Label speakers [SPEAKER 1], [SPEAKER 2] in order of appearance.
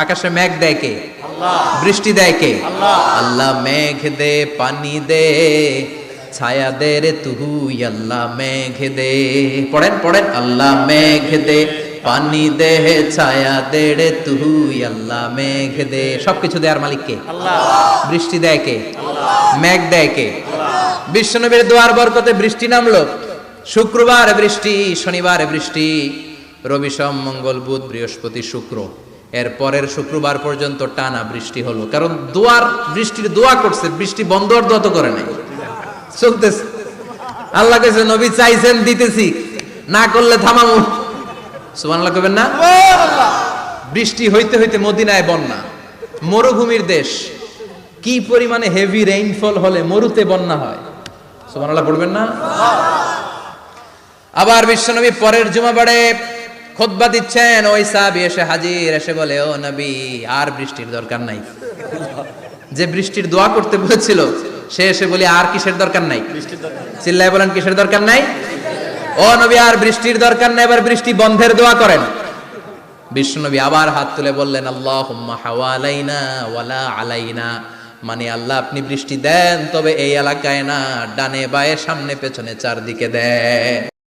[SPEAKER 1] আকাশে মেঘ দেয় কে? বৃষ্টি দেয় কে? আল্লাহ। মেঘ দে পানি দে ছায়া দে রে তুহু আল্লাহ মেঘ দে। পড়েন পড়েন আল্লাহ মেঘ দে পানি দে ছায়া দে রে তুহু আল্লাহ মেঘ দে। সবকিছু দেয়ার মালিক কে? বৃষ্টি দেয় কে? মেঘ দেয় কে? বিশ্বনবীর দোয়ার বরকতে বৃষ্টি নামলো। শুক্রবার বৃষ্টি শনিবার বৃষ্টি। রবি সোম মঙ্গল বুধ বৃহস্পতি শুক্র। এর পরের শুক্রবার পর্যন্ত টানা বৃষ্টি হলো। কারণ দোয়ার বৃষ্টির দোয়া করছে বৃষ্টি বন্ধ আর দোয়া তো করে নাই। চলতেছে। আল্লাহ কাছে নবী চাইছেন দিতেছি। না করলে থামামু। সুবহানাল্লাহ কবেন না? বৃষ্টি হইতে হইতে মদিনায় বন্যা মরুভূমির দেশ। কি পরিমাণে হেভি রেইনফল হলে মরুতে বন্যা হয়? সুবহানাল্লাহ পড়বেন না? আবার বিশ্বনবী পরের জুমাবারে খোদবা দিচ্ছেন ওই সাহাবী এসে হাজির এসে বলে ও নবী আর বৃষ্টির দরকার নাই। যে বৃষ্টির দোয়া করতে বলেছিল সে এসে বলি আর কিসের দরকার নাই? চিল্লায় বলেন কিসের দরকার নাই? ও নবী আর বৃষ্টির দরকার নাই। এবার বৃষ্টি বন্ধের দোয়া করেন। বিষ্ণুনবী আবার হাত তুলে বললেন আল্লাহ হাওয়ালাইনা ওয়ালা আলাইনা। মানে আল্লাহ আপনি বৃষ্টি দেন তবে এই এলাকায় না ডানে বায়ে সামনে পেছনে চারদিকে দেন।